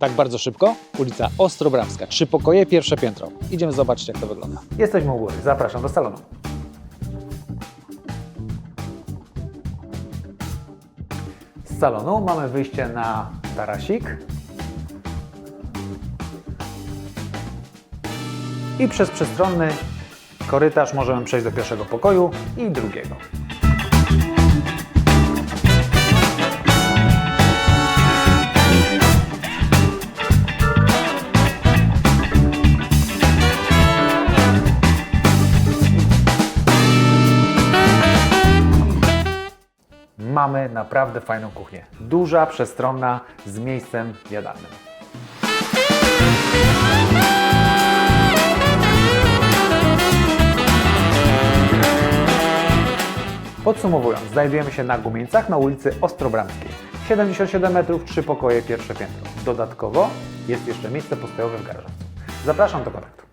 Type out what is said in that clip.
Tak bardzo szybko? Ulica Ostrobramska, trzy pokoje, pierwsze piętro. Idziemy zobaczyć, jak to wygląda. Jesteśmy u góry, zapraszam do salonu. Z salonu mamy wyjście na tarasik. I przez przestronny korytarz możemy przejść do pierwszego pokoju i drugiego. Mamy naprawdę fajną kuchnię. Duża, przestronna, z miejscem jadalnym. Podsumowując, znajdujemy się na Gumieńcach na ulicy Ostrobramskiej. 77 metrów, 3 pokoje, pierwsze piętro. Dodatkowo jest jeszcze miejsce postojowe w garażu. Zapraszam do kontaktu.